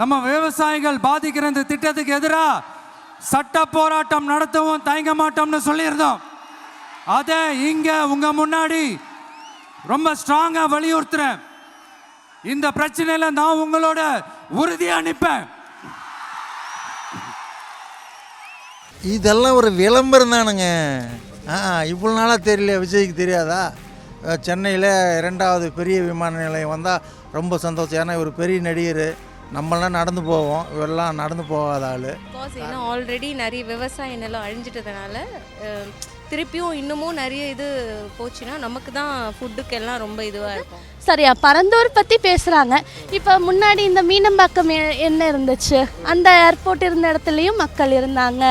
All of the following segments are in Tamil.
நம்ம விவசாயிகள் பாதிக்கிற இந்த திட்டத்துக்கு எதிராக சட்ட போராட்டம் நடத்தவும் தயங்க மாட்டோம்னு சொல்லியிருந்தோம். அதை இங்கே உங்கள் முன்னாடி ரொம்ப ஸ்ட்ராங்காக வலியுறுத்துறேன். இந்த பிரச்சனையில நான் உங்களோட உறுதியாக நிற்பேன் இதெல்லாம் ஒரு விளம்பரம் தானுங்க. ஆ இவ்வளோ நாளாக தெரியல விஜய்க்கு தெரியாதா? சென்னையில் ரெண்டாவது பெரிய விமான நிலையம் வந்தால் ரொம்ப சந்தோஷம். ஏன்னா இவர் பெரிய நடிகர். நம்மளாம் நடந்து போவோம். இவரெல்லாம் நடந்து போகாத ஆள். ஏன்னா ஆல்ரெடி நிறைய விவசாய நிலம் அழிஞ்சிட்டதுனால திருப்பியும் இன்னமும் நிறைய இது போச்சுன்னா நமக்கு தான் ஃபுட்டுக்கெல்லாம் ரொம்ப இதுவாக இருக்கும். சரியா பரந்தூர் பற்றி பேசுகிறாங்க இப்போ முன்னாடி இந்த மீனம்பாக்கம் என்ன இருந்துச்சு? அந்த ஏர்போர்ட் இருந்த இடத்துலையும் மக்கள் இருந்தாங்க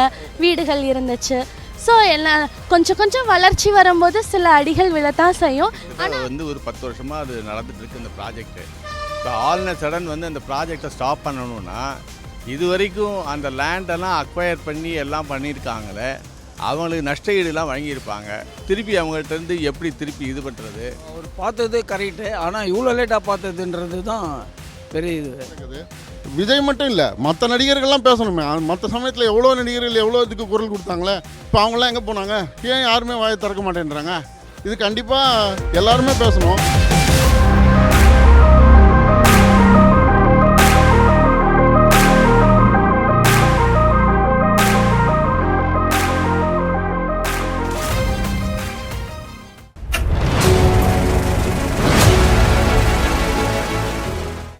வீடுகள் இருந்துச்சு. ஸோ எல்லாம் கொஞ்சம் கொஞ்சம் வளர்ச்சி வரும்போது சில அடிகள் விழத்தான் செய்யும். கிட்ட வந்து ஒரு பத்து வருஷமாக அது நடந்துட்டு இருக்கு இந்த ப்ராஜெக்ட்டு இப்போ ஆல்ன சடன் வந்து அந்த ப்ராஜெக்டை ஸ்டாப் பண்ணணும்னா இது வரைக்கும் அந்த லேண்டெல்லாம் அக்வயர் பண்ணி எல்லாம் பண்ணியிருக்காங்களே அவங்களுக்கு நஷ்ட ஈடுலாம் வழங்கியிருப்பாங்க. திருப்பி அவங்கள்ட்ட இருந்து எப்படி திருப்பி இது பண்ணுறது அவர் பார்த்தது கரெக்டு ஆனால் இவ்வளோ லேட்டாக பார்த்ததுன்றது தான் பெரிய இது. விஜய் மட்டும் இல்லை மற்ற நடிகர்கள்லாம் பேசணுமே. மற்ற சமயத்தில் எவ்வளோ நடிகர்கள் எவ்வளோ இதுக்கு குரல் கொடுத்தாங்களே இப்போ அவங்களாம் எங்கே போனாங்க? ஏன் யாருமே வாயை திறக்க மாட்டேன்றாங்க? இது கண்டிப்பாக எல்லாருமே பேசணும்.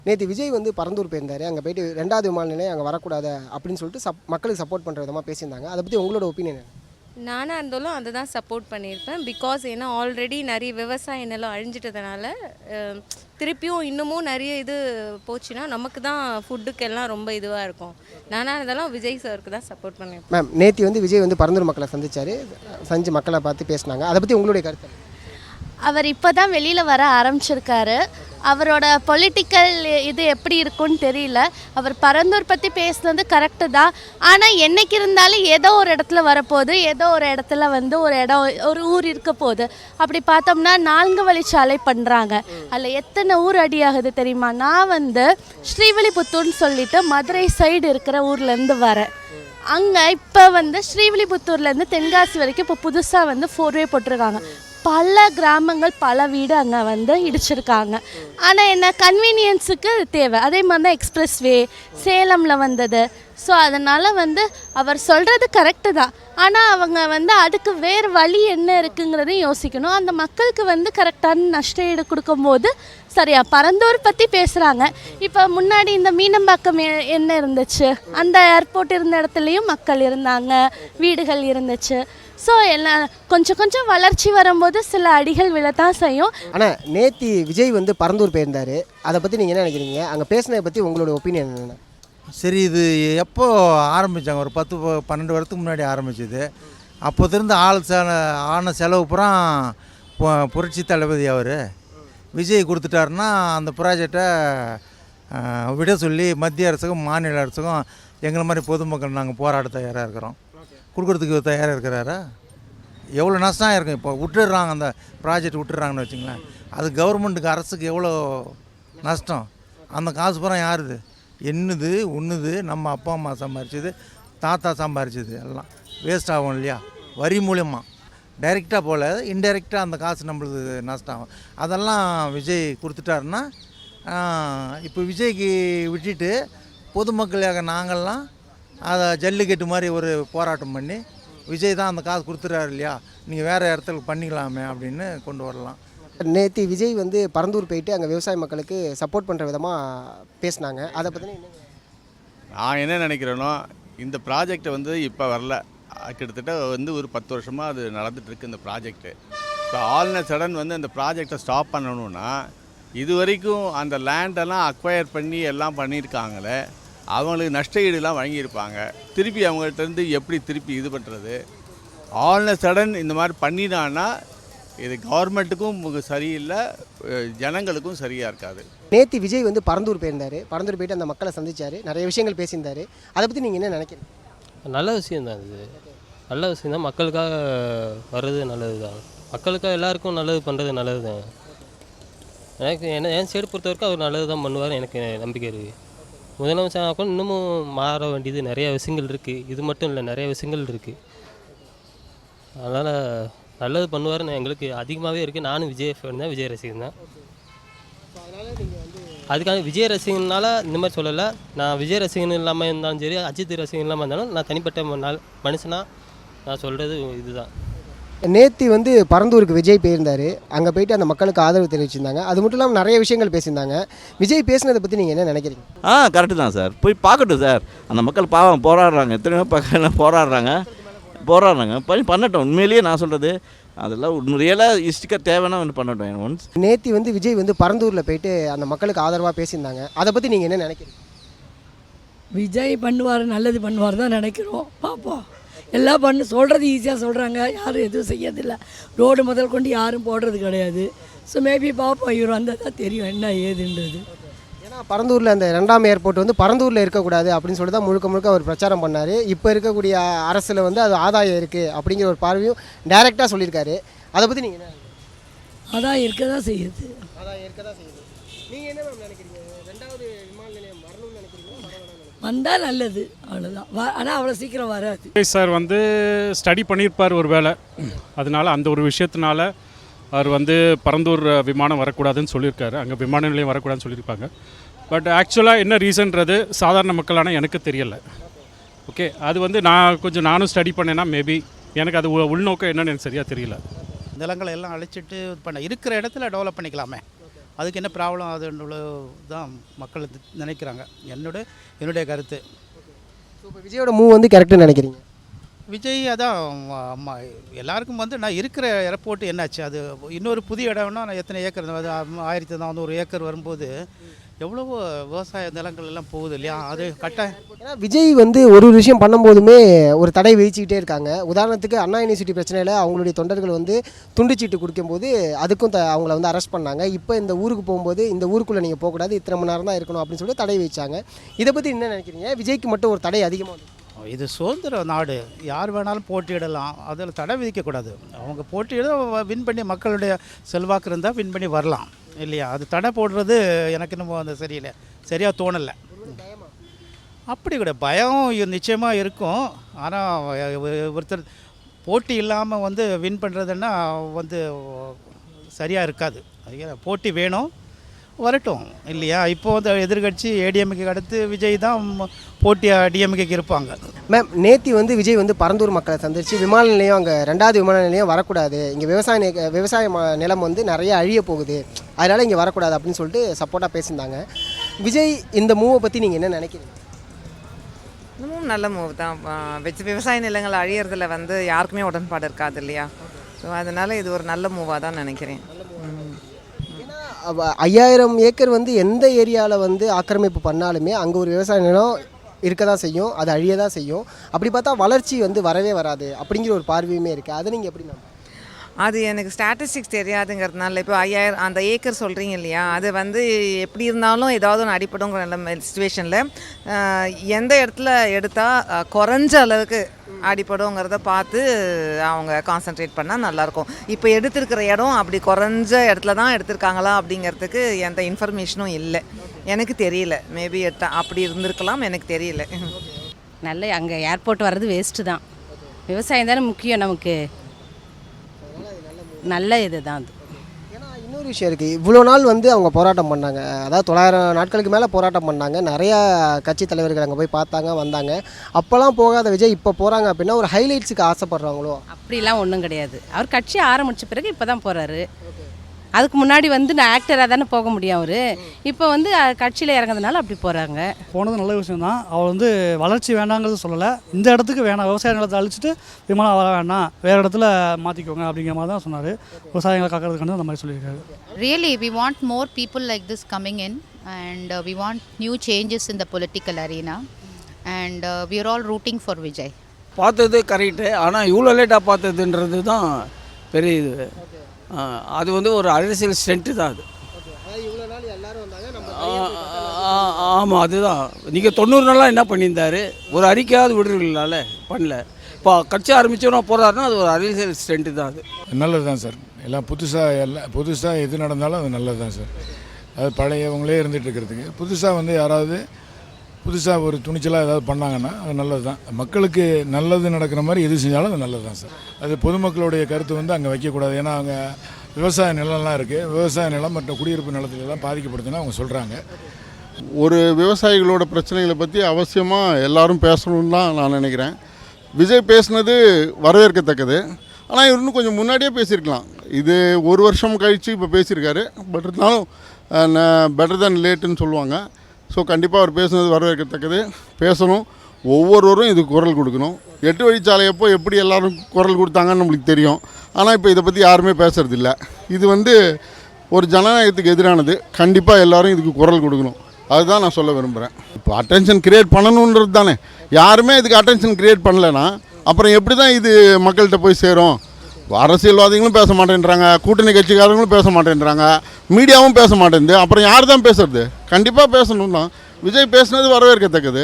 நேற்று விஜய் வந்து பரந்தூர் போயிருந்தாரு. அங்கே போயிட்டு ரெண்டாவது விமான நிலையம் அங்கே வரக்கூடாது அப்படின்னு சொல்லிட்டு சப் மக்களுக்கு சப்போர்ட் பண்ணுற விதமாக பேசியிருந்தாங்க. அதை பற்றி உங்களோட ஒப்பீனியன் நானாக இருந்தாலும் அதை தான் சப்போர்ட் பண்ணியிருப்பேன். பிகாஸ் ஏன்னா ஆல்ரெடி நிறைய விவசாய நிலம் அழிஞ்சிட்டதுனால திருப்பியும் இன்னமும் நிறைய இது போச்சுன்னா நமக்கு தான் ஃபுட்டுக்கெல்லாம் ரொம்ப இதுவாக இருக்கும். நானாக இருந்தாலும் விஜய் சாருக்கு தான் சப்போர்ட் பண்ணியிருப்பேன். மேம் நேற்று வந்து விஜய் வந்து பரந்தூர் மக்களை சந்திச்சாரு. சஞ்சு மக்களை பார்த்து பேசினாங்க. அதை பற்றி உங்களுடைய கருத்து? அவர் இப்போ தான் வெளியில் வர ஆரம்பிச்சிருக்காரு. அவரோட பொலிட்டிக்கல் இது எப்படி இருக்கும்னு தெரியல. அவர் பரந்தூர் பற்றி பேசுனது கரெக்டு தான் ஆனால் என்னைக்கு இருந்தாலும் ஏதோ ஒரு இடத்துல வரப்போகுது. ஏதோ ஒரு இடத்துல வந்து ஒரு இடம் ஒரு ஊர் இருக்க போகுது. அப்படி பார்த்தோம்னா நான்கு வழிச்சாலை பண்ணுறாங்க அதில் எத்தனை ஊர் அடியாகுது தெரியுமா? நான் வந்து ஸ்ரீவில்லிபுத்தூர்னு சொல்லிட்டு மதுரை சைடு இருக்கிற ஊர்லேருந்து வரேன். அங்கே இப்போ வந்து ஸ்ரீவில்லிபுத்தூர்லேருந்து தென்காசி வரைக்கும் இப்போ புதுசாக வந்து ஃபோர்வே போட்டிருக்காங்க. பல கிராமங்கள் பல வீடு அங்கே வந்து இடிச்சிருக்காங்க. ஆனால் என்ன கன்வீனியன்ஸுக்கு தேவை. அதே மாதிரி தான் எக்ஸ்பிரஸ் வே சேலமில் வந்தது. ஸோ அதனால் வந்து அவர் சொல்கிறது கரெக்டு தான். ஆனால் அவங்க வந்து அதுக்கு வேறு வழி என்ன இருக்குங்கிறதையும் யோசிக்கணும். அந்த மக்களுக்கு வந்து கரெக்டான நஷ்ட ஈடு கொடுக்கும்போது சரியா பரந்தூர் பற்றி பேசுகிறாங்க இப்போ முன்னாடி இந்த மீனம்பாக்கம் என்ன இருந்துச்சு? அந்த ஏர்போர்ட் இருந்த இடத்துலையும் மக்கள் இருந்தாங்க வீடுகள் இருந்துச்சு. ஸோ எல்லாம் கொஞ்சம் கொஞ்சம் வளர்ச்சி வரும்போது சில அடிகள் விழத்தான் செய்யும். ஆனால் நேற்று விஜய் வந்து பரந்தூர் போயிருந்தாரு. அதை பற்றி நீங்கள் என்ன நினைக்கிறீங்க? அங்கே பேசினதை பற்றி உங்களோட ஒப்பீனியன் என்ன? சரி இது எப்போ ஆரம்பித்தாங்க ஒரு பத்து பன்னெண்டு வருஷத்துக்கு முன்னாடி ஆரம்பிச்சது. அப்போதிருந்து ஆள் செல ஆன செலவு பூரா பு- புரட்சி தளபதி அவர். விஜய் கொடுத்துட்டாருன்னா அந்த ப்ராஜெக்டை விட சொல்லி மத்திய அரசுக்கும் மாநில அரசுக்கும் எங்களை மாதிரி பொதுமக்கள் நாங்கள் போராட தயாராக இருக்கிறோம். கொடுக்குறதுக்கு தயாராக இருக்கிறாரா எவ்வளோ நஷ்டம் இருக்கும் இப்போ? விட்டுடுறாங்க அந்த ப்ராஜெக்ட் விட்டுடுறாங்கன்னு வச்சுங்களேன். அது கவர்மெண்ட்டுக்கு அரசுக்கு எவ்வளோ நஷ்டம்? அந்த காசு பூரா யாருது? என்னது உண்ணுது நம்ம அப்பா அம்மா சம்பாரிச்சது தாத்தா சம்பாரிச்சது எல்லாம். வேஸ்ட் ஆகும் இல்லையா? வரி மூலியமாக டைரெக்டாக போகல இன்டைரக்டாக அந்த காசு நம்மளுக்கு நஷ்டம். ஆகும் அதெல்லாம் விஜய் கொடுத்துட்டாருன்னா இப்போ விஜய்க்கு விட்டுட்டு பொதுமக்களாக நாங்கள்லாம் அதை ஜல்லிக்கட்டு மாதிரி ஒரு போராட்டம் பண்ணி விஜய் தான் அந்த காசு கொடுத்துறாரு இல்லையா? நீங்கள் வேறு இடத்துல பண்ணிக்கலாமே அப்படின்னு கொண்டு வரலாம். நேற்று விஜய் வந்து பரந்தூர் போயிட்டு அங்கே விவசாய மக்களுக்கு சப்போர்ட் பண்ணுற விதமாக பேசினாங்க. அதை பற்றி நான் என்ன நினைக்கிறேனோ இந்த ப்ராஜெக்ட் வந்து இப்போ வரல. கிட்டத்தட்ட வந்து ஒரு பத்து வருஷமாக அது நடந்துட்டு இருக்கு இந்த ப்ராஜெக்ட்டு இப்போ ஆல்ன சடன் வந்து அந்த ப்ராஜெக்டை ஸ்டாப் பண்ணணும்னா இது வரைக்கும் அந்த லேண்டெல்லாம் அக்வயர் பண்ணி எல்லாம் பண்ணியிருக்காங்களே அவங்களுக்கு நஷ்ட ஈடுலாம் வழங்கியிருப்பாங்க. திருப்பி அவங்கள்ட்ட இருந்து எப்படி திருப்பி இது பண்ணுறது? ஆல்ன சடன் இந்த மாதிரி பண்ணினான்னா இது கவர்மெண்ட்டுக்கும் சரியில்லை ஜனங்களுக்கும் சரியாக இருக்காது. நேற்று விஜய் வந்து பரந்தூர் போயிருந்தாரு. பரந்தூர் போயிட்டு அந்த மக்களை சந்திச்சாரு. நிறைய விஷயங்கள் பேசியிருந்தாரு. அதை பற்றி நீங்கள் என்ன நினைக்கிறீங்க? நல்ல விஷயம்தான் இது. நல்ல விஷயம்தான். மக்களுக்காக வர்றது நல்லது தான் மக்களுக்காக எல்லாருக்கும் நல்லது பண்ணுறது நல்லது தான் எனக்கு என்ன என் சைடு பொறுத்த வரைக்கும் அவர் நல்லது தான் பண்ணுவார் எனக்கு நம்பிக்கை இருக்குது முதலமைச்சர் கூட இன்னமும் மாற வேண்டியது நிறைய விஷயங்கள் இருக்குது இது மட்டும் இல்லை நிறைய விஷயங்கள் இருக்குது அதனால் நல்லது பண்ணுவாருன்னு எங்களுக்கு அதிகமாகவே இருக்குது நானும் விஜய் ஃபேன் தான் விஜய் ரசிகன் தான். அதுக்காக விஜய் ரசிகனால இந்த மாதிரி சொல்லலை. நான் விஜய் ரசிகன் இல்லாமல் இருந்தாலும் சரி அஜித் ரசிகன் இல்லாமல் இருந்தாலும் நான் தனிப்பட்ட நாள் மனுஷனாக நான் சொல்கிறது இதுதான். நேத்தி வந்து பரந்தூருக்கு விஜய் போயிருந்தார். அங்கே போயிட்டு அந்த மக்களுக்கு ஆதரவு தெரிவிச்சிருந்தாங்க. அது மட்டும் இல்லாமல் நிறைய விஷயங்கள் பேசியிருந்தாங்க. விஜய் பேசினதை பற்றி நீங்கள் என்ன நினைக்கிறீங்க? ஆ கரெக்டு தான் சார் போய் பார்க்கட்டும் சார் அந்த மக்கள் பாவம் போராடுறாங்க. எத்தனையோ பக்கம் போராடுறாங்க. போராடுறாங்க. பண்ணி பண்ணட்டும். உண்மையிலேயே நான் சொல்கிறது அதெல்லாம் ரியலாக இஷ்டிக்க தேவைன்னா ஒன்று பண்ணட்டும் ஒன்ஸ். நேத்தி வந்து விஜய் வந்து பரந்தூரில் போயிட்டு அந்த மக்களுக்கு ஆதரவாக பேசியிருந்தாங்க. அதை பற்றி நீங்கள் என்ன நினைக்கிறீங்க? விஜய் பண்ணுவார் நல்லது பண்ணுவார் தான் நினைக்கிறோம். பார்ப்போம் எல்லாம் பண்ணு சொல்கிறது ஈஸியாக சொல்கிறாங்க யாரும் எதுவும் செய்யறதில்ல. ரோடு முதல் கொண்டு யாரும் போடுறது கிடையாது. ஸோ மேபி பார்ப்போம் இவர் வந்தால் தான் தெரியும் என்ன ஏதுன்றது. ஏன்னா பரந்தூரில் அந்த ரெண்டாம் ஏர்போர்ட் வந்து பரந்தூரில் இருக்கக்கூடாது அப்படின்னு சொல்லி தான் முழுக்க முழுக்க அவர் பிரச்சாரம் பண்ணார். இப்போ இருக்கக்கூடிய அரசில் வந்து அது ஆதாயம் இருக்குது அப்படிங்கிற ஒரு பார்வையும் டைரெக்டாக சொல்லியிருக்காரு. அதை பற்றி நீங்கள் என்ன அதான் இருக்க தான் செய்யுது. ஆதாயம் இருக்க தான் செய்யுது. வந்தால் நல்லது அவ்வளோதான் வ ஆனால் அவ்வளோ சீக்கிரம் வராது. விஜய் சார் வந்து ஸ்டடி பண்ணியிருப்பார் ஒரு வேளை அதனால அந்த ஒரு விஷயத்தினால அவர் வந்து பரந்தூர் விமானம் வரக்கூடாதுன்னு சொல்லியிருக்காரு. அங்கே விமான நிலையம் வரக்கூடாதுன்னு சொல்லியிருப்பாங்க. பட் ஆக்சுவலாக என்ன ரீசன்றது சாதாரண மக்களான எனக்கு தெரியலை. ஓகே அது வந்து நான் கொஞ்சம் நானும் ஸ்டடி பண்ணேன்னா மேபி எனக்கு அது உ- உள்நோக்கம் என்னன்னு எனக்கு சரியாக தெரியல. நிலங்களை எல்லாம் அழிச்சிட்டு பண்ண இருக்கிற இடத்துல டெவலப் பண்ணிக்கலாமே. அதுக்கு என்ன ப்ராப்ளம் அதுன்னு தான் மக்கள் நினைக்கிறாங்க. என்னோட என்னுடைய கருத்து. இப்போ விஜயோட மூவ் வந்து கரெக்டுன்னு நினைக்கிறீங்க? விஜய் அதான் எல்லாருக்கும் வந்து நான் இருக்கிற ஏர்போர்ட் என்னாச்சு? அது இன்னொரு புதிய இடம்னா நான் எத்தனை ஏக்கர் அது ஆயிரத்தி நானூறு ஏக்கர் வரும்போது எவ்வளவோ விவசாய நிலங்கள் எல்லாம் போகுது இல்லையா? அது கட்டாயம் விஜய் வந்து ஒரு ஒரு விஷயம் பண்ணும்போதுமே ஒரு தடை விதிச்சுக்கிட்டே இருக்காங்க. உதாரணத்துக்கு அண்ணா யூனிவர்சிட்டி பிரச்சனையில் அவங்களுடைய தொண்டர்கள் வந்து துண்டுச்சீட்டு குடிக்கும்போது அதுக்கும் த அவங்கள வந்து அரெஸ்ட் பண்ணாங்க. இப்போ இந்த ஊருக்கு போகும்போது இந்த ஊருக்குள்ளே நீங்கள் போகக்கூடாது இத்தனை மணி நேரம் தான் இருக்கணும் அப்படின்னு சொல்லி தடை விதிச்சாங்க. இதை பற்றி என்ன நினைக்கிறீங்க? விஜய்க்கு மட்டும் ஒரு தடை அதிகமாக இது சுதந்திர நாடு. யார் வேணாலும் போட்டியிடலாம். அதில் தடை விதிக்கக்கூடாது. அவங்க போட்டியிட வின் பண்ணி மக்களுடைய செல்வாக்கு இருந்தால் வின் பண்ணி வரலாம். இல்லையா? அது தடை போடுறது எனக்கு இன்னும் அந்த சரியில்லை. சரியாக தோணலை. அப்படி கூட பயம் நிச்சயமாக இருக்கும். ஆனால் ஒருத்தர் போட்டி இல்லாமல் வந்து வின் பண்ணுறதுன்னா வந்து சரியாக இருக்காது. அது போட்டி வேணும். வரட்டும் இல்லையா? இப்போ வந்து எதிர்கட்சி ஏடிஎம்கே அடுத்து விஜய் தான் போட்டியாக டிஎம்கேக்கு இருப்பாங்க? மேம் நேத்தி வந்து விஜய் வந்து பரந்தூர் மக்களை சந்திச்சு விமான நிலையம் அங்கே ரெண்டாவது விமான நிலையம் வரக்கூடாது. இங்கே விவசாய நி- விவசாய ம- நிலம் வந்து நிறைய அழிய போகுது. அதனால் இங்கே வரக்கூடாது அப்படின்னு சொல்லிட்டு சப்போர்ட்டாக பேசியிருந்தாங்க. விஜய் இந்த மூவை பற்றி நீங்கள் என்ன நினைக்கிறீங்க? இன்னமும் நல்ல மூவ் தான். வெச்சு விவசாய நிலங்கள் அழியறதுல வந்து யாருக்குமே உடன்பாடு இருக்காது இல்லையா? ஸோ அதனால் இது ஒரு நல்ல மூவாக தான் நினைக்கிறேன். ஐயாயிரம் ஏக்கர் வந்து எந்த ஏரியாவில் வந்து ஆக்கிரமிப்பு பண்ணாலுமே அங்கே ஒரு விவசாய நிலம் இருக்க தான் செய்யும் அது அழிய தான் செய்யும். அப்படி பார்த்தா வளர்ச்சி வந்து வரவே வராது அப்படிங்கிற ஒரு பார்வையுமே இருக்குது அதை நீங்கள் எப்படி அது எனக்கு ஸ்டாட்டிஸ்டிக்ஸ் தெரியாதுங்கிறதுனால இப்போ ஐயாயிரம் அந்த ஏக்கர் சொல்கிறீங்க இல்லையா? அது வந்து எப்படி இருந்தாலும் ஏதாவது ஒன்று அடிப்படுங்கிற நிலைமை சுச்சுவேஷனில் எந்த இடத்துல எடுத்தால் குறைஞ்ச அளவுக்கு அடிப்படுங்கிறத பார்த்து அவங்க கான்சென்ட்ரேட் பண்ணால் நல்லாயிருக்கும். இப்போ எடுத்திருக்கிற இடம் அப்படி குறைஞ்ச இடத்துல தான் எடுத்திருக்காங்களா அப்படிங்கிறதுக்கு எந்த இன்ஃபர்மேஷனும் இல்லை. எனக்கு தெரியல. மேபி அப்படி இருந்திருக்கலாம் எனக்கு தெரியல. நல்ல அங்கே ஏர்போர்ட் வர்றது வேஸ்ட்டு தான். விவசாயம் தானே முக்கியம் நமக்கு. நல்ல இது தான் அது. ஒரு விஷயம் இருக்குது இவ்வளோ நாள் வந்து அவங்க போராட்டம் பண்ணாங்க. அதாவது தொள்ளாயிரம் நாட்களுக்கு மேலே போராட்டம் பண்ணாங்க. நிறையா கட்சி தலைவர்கள் அங்கே போய் பார்த்தாங்க வந்தாங்க. அப்போல்லாம் போகாத விஜய் இப்போ போகிறாங்க அப்படின்னா ஒரு ஹைலைட்ஸுக்கு ஆசைப்படுறாங்களோ? அப்படிலாம் ஒன்றும் கிடையாது. அவர் கட்சி ஆரம்பித்த பிறகு இப்போ தான் போகிறாரு அதுக்கு முன்னாடி வந்து நான் ஆக்டராக தானே போக முடியும் அவர். இப்போ வந்து கட்சியில் இறங்குறதுனால அப்படி போகிறாங்க போனது நல்ல விஷயம் தான் அவர் வந்து வளர்ச்சி வேண்டாங்கிறது சொல்லலை. இந்த இடத்துக்கு வேணாம். விவசாய நிலத்தை அழிச்சிட்டு விமானம் வர வேண்டாம் வேறு இடத்துல மாற்றிக்கோங்க அப்படிங்கிற மாதிரி தான் சொன்னார். விவசாயிகளை காக்கிறதுக்கான அந்த மாதிரி சொல்லியிருக்காரு. Really, we want more people like this coming in, and uh, we want new changes in the political arena, and uh, we are all rooting for Vijay. பார்த்தது கரெக்டு ஆனால் இவ்வளோ லேட்டாக பார்த்ததுன்றது தான் பெரிய இது. அது வந்து ஒரு அரசியல் ஸ்ட்ரென்த்து தான் அது. இவ்வளோ நாள் எல்லாரும் வந்தாங்க நம்ம ஆமாம் அதுதான். நீங்கள் தொண்ணூறு நாளாக என்ன பண்ணியிருந்தாரு? ஒரு அறிக்கையாவது விடுறீங்களால? பண்ணல. இப்போ கட்சி ஆரம்பிச்சோன்னா போகிறாருன்னா அது ஒரு அரசியல் ஸ்ட்ரென்த்து தான் அது. நல்லது தான் சார். எல்லாம் புதுசாக எல்லாம் புதுசாக எது நடந்தாலும் அது நல்லது தான் சார். அது பழையவங்களே இருந்துட்டு இருக்கிறதுக்கு. புதுசாக வந்து யாராவது புதுசாக ஒரு துணிச்சலாக ஏதாவது பண்ணாங்கன்னா அது நல்லது தான் மக்களுக்கு நல்லது நடக்கிற மாதிரி எது செஞ்சாலும் அது நல்லது தான் சார். அது பொதுமக்களுடைய கருத்து வந்து அங்கே வைக்கக்கூடாது. ஏன்னா அவங்க விவசாய நிலம்லாம் இருக்குது விவசாய நிலம் மற்ற குடியிருப்பு நிலத்துலலாம் பாதிக்கப்படுதுன்னு அவங்க சொல்கிறாங்க ஒரு விவசாயிகளோட பிரச்சனைகளை பற்றி அவசியமாக எல்லாரும் பேசணும்னு தான் நான் நினைக்கிறேன். விஜய் பேசுனது வரவேற்கத்தக்கது. ஆனால் இவர் இன்னும் கொஞ்சம் முன்னாடியே பேசியிருக்கலாம். இது ஒரு வருஷம் கழித்து இப்போ பேசியிருக்காரு. பட் இருந்தாலும் பெட்டர் தேன் லேட்டுன்னு சொல்லுவாங்க. ஸோ கண்டிப்பாக அவர் பேசுனது வரவேற்கத்தக்கது. பேசணும். ஒவ்வொருவரும் இதுக்கு குரல் கொடுக்கணும். எட்டு வழிச்சாலை அப்போ எப்படி எல்லோரும் குரல் கொடுத்தாங்கன்னு நம்மளுக்கு தெரியும். ஆனால் இப்போ இதை பற்றி யாருமே பேசுறதில்ல. இது வந்து ஒரு ஜனநாயகத்துக்கு எதிரானது. கண்டிப்பாக எல்லோரும் இதுக்கு குரல் கொடுக்கணும். அதுதான் நான் சொல்ல விரும்புகிறேன் இப்போ அட்டென்ஷன் கிரியேட் பண்ணணுன்றது தானே. யாருமே இதுக்கு அட்டென்ஷன் கிரியேட் பண்ணலைன்னா அப்புறம் எப்படி தான் இது மக்கள்கிட்ட போய் சேரும்? அரசியல்வாதிகளும் பேச மாட்டேன்றாங்க கூட்டணி கட்சிக்காரங்களும் பேச மாட்டேன்றாங்க மீடியாவும் பேச மாட்டேங்குது அப்புறம் யார் தான் பேசுறது? கண்டிப்பாக பேசணும் தான். விஜய் பேசுனது வரவேற்கத்தக்கது.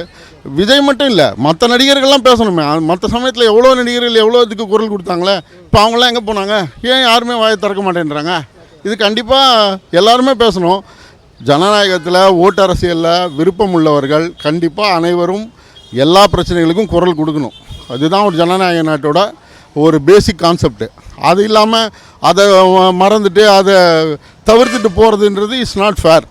விஜய் மட்டும் இல்லை மற்ற நடிகர்கள்லாம் பேசணுமே. மற்ற சமயத்தில் எவ்வளோ நடிகர்கள் எவ்வளோ இதுக்கு குரல் கொடுத்தாங்களே இப்போ அவங்களாம் எங்கே போனாங்க? ஏன் யாருமே வாயை திறக்க மாட்டேன்றாங்க? இது கண்டிப்பாக எல்லாருமே பேசணும். ஜனநாயகத்தில் ஓட்டு அரசியலில் விருப்பம் உள்ளவர்கள் கண்டிப்பாக அனைவரும் எல்லா பிரச்சனைகளுக்கும் குரல் கொடுக்கணும். அதுதான் ஒரு ஜனநாயக நாட்டோட ஒரு பேசிக் கான்செப்ட் அது இல்லாமல் அதை மறந்துட்டு அதை தவிர்த்துட்டு போகிறதுன்றது இஸ் நாட் ஃபேர்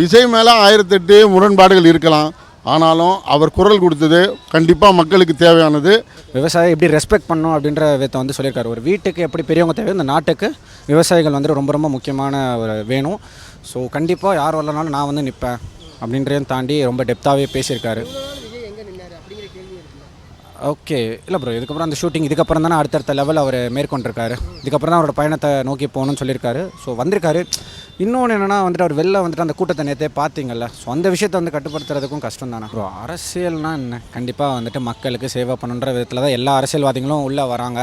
விஜய் மேலே ஆயிரத்தெட்டு முரண்பாடுகள் இருக்கலாம். ஆனாலும் அவர் குரல் கொடுத்தது கண்டிப்பாக மக்களுக்கு தேவையானது. விவசாயம் எப்படி ரெஸ்பெக்ட் பண்ணணும் அப்படின்ற விதத்தை வந்து சொல்லியிருக்காரு. ஒரு வீட்டுக்கு எப்படி பெரியவங்க தேவை இந்த நாட்டுக்கு விவசாயிகள் வந்து ரொம்ப ரொம்ப முக்கியமான ஒரு வேணும். ஸோ கண்டிப்பாக யார் வரலனாலும் நான் வந்து நிற்பேன் அப்படின்றதையும் தாண்டி ரொம்ப டெப்த்தாகவே பேசியிருக்காரு. ஓகே. இல்லை ப்ரோ இதுக்கப்புறம் அந்த ஷூட்டிங் இதுக்கப்புறம் தானே அடுத்தடுத்த லெவல் அவர் மேற்கொண்டிருக்காரு. இதுக்கப்புறம் தான் அவரோட பயணத்தை நோக்கி போகணும்னு சொல்லியிருக்காரு. ஸோ வந்திருக்காரு. இன்னொன்று என்னென்னா வந்துட்டு அவர் வெளில வந்துட்டு அந்த கூட்டத்தை நேற்றே பார்த்தீங்கல்ல. ஸோ அந்த விஷயத்தை வந்து கட்டுப்படுத்துறதுக்கும் கஷ்டம் தானே ப்ரோ அரசியல்னா என்ன? கண்டிப்பாக வந்துட்டு மக்களுக்கு சேவை பண்ணுன்ற விதத்தில் தான் எல்லா அரசியல்வாதிகளும் உள்ளே வராங்க.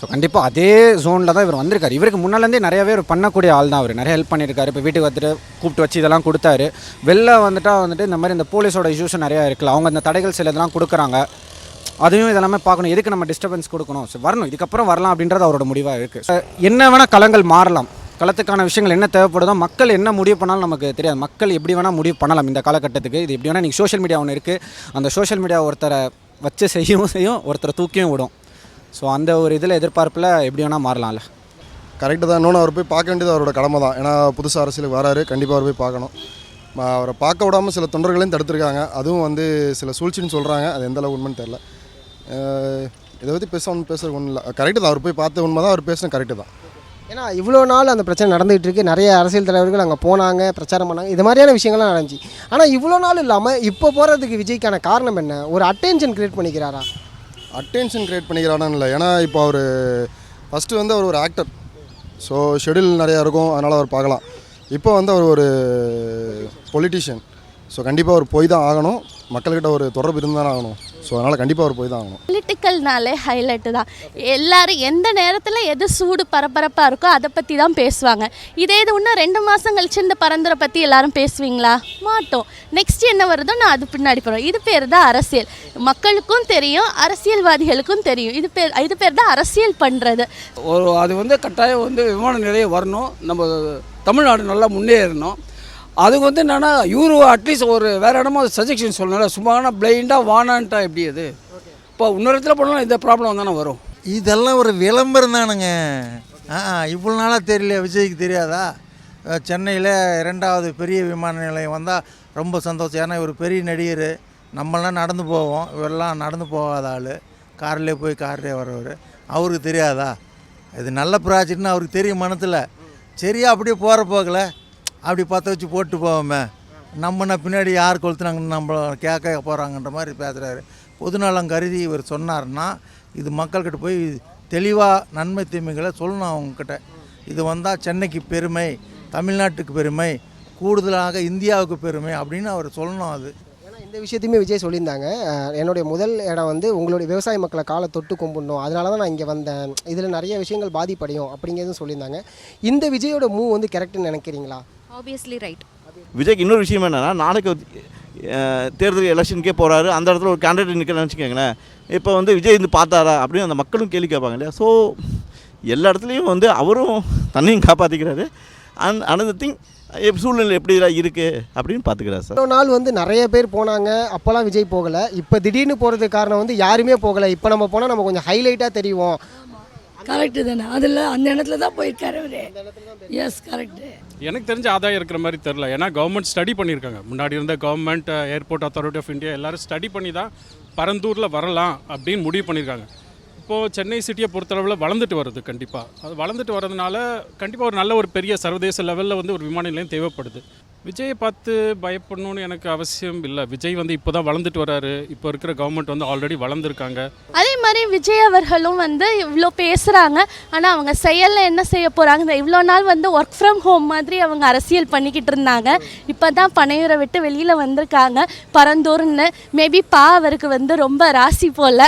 ஸோ கண்டிப்பாக அதே ஜோனில் தான் இவர் வந்திருக்காரு. இவருக்கு முன்னாலேருந்தே நிறையவே அவர் பண்ணக்கூடிய ஆள் தான் அவர். நிறைய ஹெல்ப் பண்ணியிருக்காரு. இப்போ வீட்டுக்கு வந்துட்டு கூப்பிட்டு வச்சு இதெல்லாம் கொடுத்தாரு. வெளில வந்துட்டால் வந்துட்டு இந்த மாதிரி இந்த போலீஸோட இஷ்யூஸும் நிறையா இருக்குல்ல. அவங்க அந்த தடைகள் சில இதெல்லாம் கொடுக்குறாங்க. அதையும் இதெல்லாமே பார்க்கணும். எதுக்கு நம்ம டிஸ்டர்பன்ஸ் கொடுக்கணும்? ஸோ வரணும். இதுக்கப்புறம் வரலாம் அப்படின்றது அவரோட முடிவாக இருக்குது என்ன வேணால் களங்கள் மாறலாம். களத்துக்கான விஷயங்கள் என்ன தேவைப்படுதோ மக்கள் என்ன முடிவு பண்ணாலும் நமக்கு தெரியாது. மக்கள் எப்படி வேணால் முடிவு பண்ணலாம் இந்த காலகட்டத்துக்கு. இது எப்படி வேணால் நீங்கள் சோஷியல் மீடியா ஒன்று இருக்குது அந்த சோஷியல் மீடியா ஒருத்தரை வச்சு செய்யவும் செய்யும் ஒருத்தரை தூக்கியும் விடும். ஸோ அந்த ஒரு இதில் எதிர்பார்ப்பில் எப்படி வேணால் மாறலாம்ல. கரெக்டு தான். இன்னொன்று அவர் போய் பார்க்க வேண்டியது அவரோட கடமை தான். ஏன்னா புதுசாக அரசியலுக்கு வராரு. கண்டிப்பாக அவர் போய் பார்க்கணும். அவரை பார்க்க விடாமல் சில தொண்டர்களையும் தடுத்துருக்காங்க. அதுவும் வந்து சில சூழ்ச்சின்னு சொல்கிறாங்க அது எந்த அளவு உண்மைன்னு தெரில இதை பற்றி பேச ஒன்றும் பேசுறது ஒன்றும் இல்லை. கரெக்டு தான். அவர் போய் பார்த்த உண்மை தான் அவர் பேசின கரெக்டு தான். ஏன்னா இவ்வளோ நாள் அந்த பிரச்சனை நடந்துகிட்டு இருக்கு. நிறைய அரசியல் தலைவர்கள் அங்கே போனாங்க பிரச்சாரம் பண்ணாங்க. இது மாதிரியான விஷயங்கள்லாம் நடந்துச்சு. ஆனால் இவ்வளோ நாள் இல்லாமல் இப்போ போகிறதுக்கு விஜய்க்கான காரணம் என்ன? ஒரு அட்டென்ஷன் கிரியேட் பண்ணிக்கிறாரா? அட்டென்ஷன் கிரியேட் பண்ணிக்கிறானு இல்லை. ஏன்னா இப்போ அவர் ஃபஸ்ட்டு வந்து அவர் ஒரு ஆக்டர் ஸோ ஷெடியூல் நிறையா இருக்கும். அதனால் அவர் பார்க்கலாம். இப்போ வந்து அவர் ஒரு பொலிட்டிஷியன் ஸோ கண்டிப்பாக அவர் போய் தான் ஆகணும். மக்கள்கிட்ட ஒரு தொடர்பு இருந்து தானே ஆகணும். ஸோ அதனால் கண்டிப்பாக அவர் போய் தான் ஆகணும். பொலிட்டிக்கல்னாலே ஹைலைட்டு தான். எல்லாரும் எந்த நேரத்தில் எது சூடு பரபரப்பாக இருக்கோ அதை பற்றி தான் பேசுவாங்க. இதே இது இன்னும் ரெண்டு மாதம் கழிச்சு இந்த பரந்தரை பற்றி எல்லாரும் பேசுவீங்களா? மாட்டோம். நெக்ஸ்ட் என்ன வருதோ நான் அது பின்னாடி போகிறோம் இது பேர் தான் அரசியல். மக்களுக்கும் தெரியும் அரசியல்வாதிகளுக்கும் தெரியும். இது பேர் இது பேர் தான் அரசியல் பண்ணுறது ஒரு அது வந்து கட்டாயம் வந்து விமான நிலையம் வரணும். நம்ம தமிழ்நாடு நல்லா முன்னேறணும். அதுக்கு வந்து என்னென்னா இவரு அட்லீஸ்ட் ஒரு வேறு இடமா சஜெக்ஷன் சொல்லணும் சும்மா பிளைண்டாக வானான்ட்டா எப்படி அது? இப்போ இன்னொரு இடத்துல போனாலும் இந்த ப்ராப்ளம் தானே வரும். இதெல்லாம் ஒரு விளம்பரம் தானுங்க. ஆ இவ்வளோ நாளாக தெரியல விஜய்க்கு தெரியாதா? சென்னையில் ரெண்டாவது பெரிய விமான நிலையம் வந்தால் ரொம்ப சந்தோஷம். ஏன்னா இவர் பெரிய நடிகர். நம்மளாம் நடந்து போவோம். இவரெல்லாம் நடந்து போகாத ஆள். கார்லேயே போய் கார்லேயே வர்றவர். அவருக்கு தெரியாதா? இது நல்ல ப்ராஜெக்ட்னு அவருக்கு தெரியும் மனத்தில். சரியா அப்படியே போகிற போகலை அப்படி பற்ற வச்சு போட்டு போவோமே நம்ம பின்னாடி யார் கொளுத்துனாங்கன்னு நம்ம கேட்க போகிறாங்கன்ற மாதிரி பேசுகிறாரு பொதுநலம் கருதி இவர் சொன்னார்னா இது மக்கள்கிட்ட போய் தெளிவாக நன்மை தீமைகளை சொல்லணும் அவங்கக்கிட்ட இது வந்தால் சென்னைக்கு பெருமை தமிழ்நாட்டுக்கு பெருமை கூடுதலாக இந்தியாவுக்கு பெருமை அப்படின்னு அவர் சொல்லணும் அது. இந்த விஷயத்தையுமே விஜய் சொல்லியிருந்தாங்க. என்னுடைய முதல் இடம் வந்து உங்களுடைய விவசாய மக்களை காலை தொட்டு கும்பிடணும். அதனால தான் நான் இங்கே வந்தேன். இதில் நிறைய விஷயங்கள் பாதிப்படையும் அப்படிங்கிறதும் சொல்லியிருந்தாங்க. இந்த விஜயோட மூவ் வந்து கரெக்டுன்னு நினைக்கிறீங்களா? ஆப்வியஸ்லி ரைட் விஜய்க்கு இன்னொரு விஷயம் என்னென்னா நாளைக்கு தேர்தல் எலெக்ஷனுக்கே போகிறாரு அந்த இடத்துல ஒரு கேண்டிடேட் நிற்கிறேன்னு வச்சுக்கோங்களேன். இப்போ வந்து விஜய் வந்து பார்த்தாரா அப்படின்னு அந்த மக்களும் கேள்வி கேட்பாங்க இல்லையா? ஸோ எல்லா இடத்துலையும் வந்து அவரும் தன்னையும் காப்பாற்றிக்கிறாரு அண்ட் அனதர் திங் சூழ்நிலை எப்படிலாம் இருக்குது அப்படின்னு பார்த்துக்கிறார் சார். இவ்வளோ நாள் வந்து நிறைய பேர் போனாங்க. அப்போல்லாம் விஜய் போகலை. இப்போ திடீர்னு போகிறதுக்கு காரணம் வந்து யாருமே போகலை. இப்போ நம்ம போனால் நம்ம கொஞ்சம் ஹைலைட்டாக தெரியும் கரெக்டு தானே. அதில் அந்த இடத்துல தான் போயிருக்காரு அவரு. எஸ் கரெக்டு எனக்கு தெரிஞ்ச ஆதாயம் இருக்கிற மாதிரி தெரில ஏன்னா கவர்மெண்ட் ஸ்டடி பண்ணியிருக்காங்க. முன்னாடி இருந்த government airport authority of India எல்லாரும் ஸ்டடி பண்ணி தான் பரந்தூரில் வரலாம் அப்படின்னு முடிவு பண்ணியிருக்காங்க. இப்போது சென்னை சிட்டியை பொறுத்தளவில் வளர்ந்துட்டு வருது கண்டிப்பாக அது வளர்ந்துட்டு வரதுனால கண்டிப்பாக ஒரு நல்ல ஒரு பெரிய சர்வதேச லெவலில் வந்து ஒரு விமான நிலையம் தேவைப்படுது. விஜயை பார்த்து பயப்படணும்னு எனக்கு அவசியம் இல்லை. விஜய் வந்து இப்போ தான் வளர்ந்துட்டு வராரு. இப்போ இருக்கிற கவர்மெண்ட் வந்து ஆல்ரெடி வளர்ந்துருக்காங்க. அதே மாதிரி விஜய் அவர்களும் வந்து இவ்வளோ பேசுகிறாங்க ஆனால் அவங்க செயலில் என்ன செய்ய போகிறாங்க இந்த இவ்வளோ நாள் வந்து ஒர்க் ஃப்ரம் ஹோம் மாதிரி அவங்க அரசியல் பண்ணிக்கிட்டு இருந்தாங்க. இப்போ தான் பனையூரை விட்டு வெளியில் வந்திருக்காங்க. பரந்தூர்னு. மேபி பா அவருக்கு வந்து ரொம்ப ராசி போல்.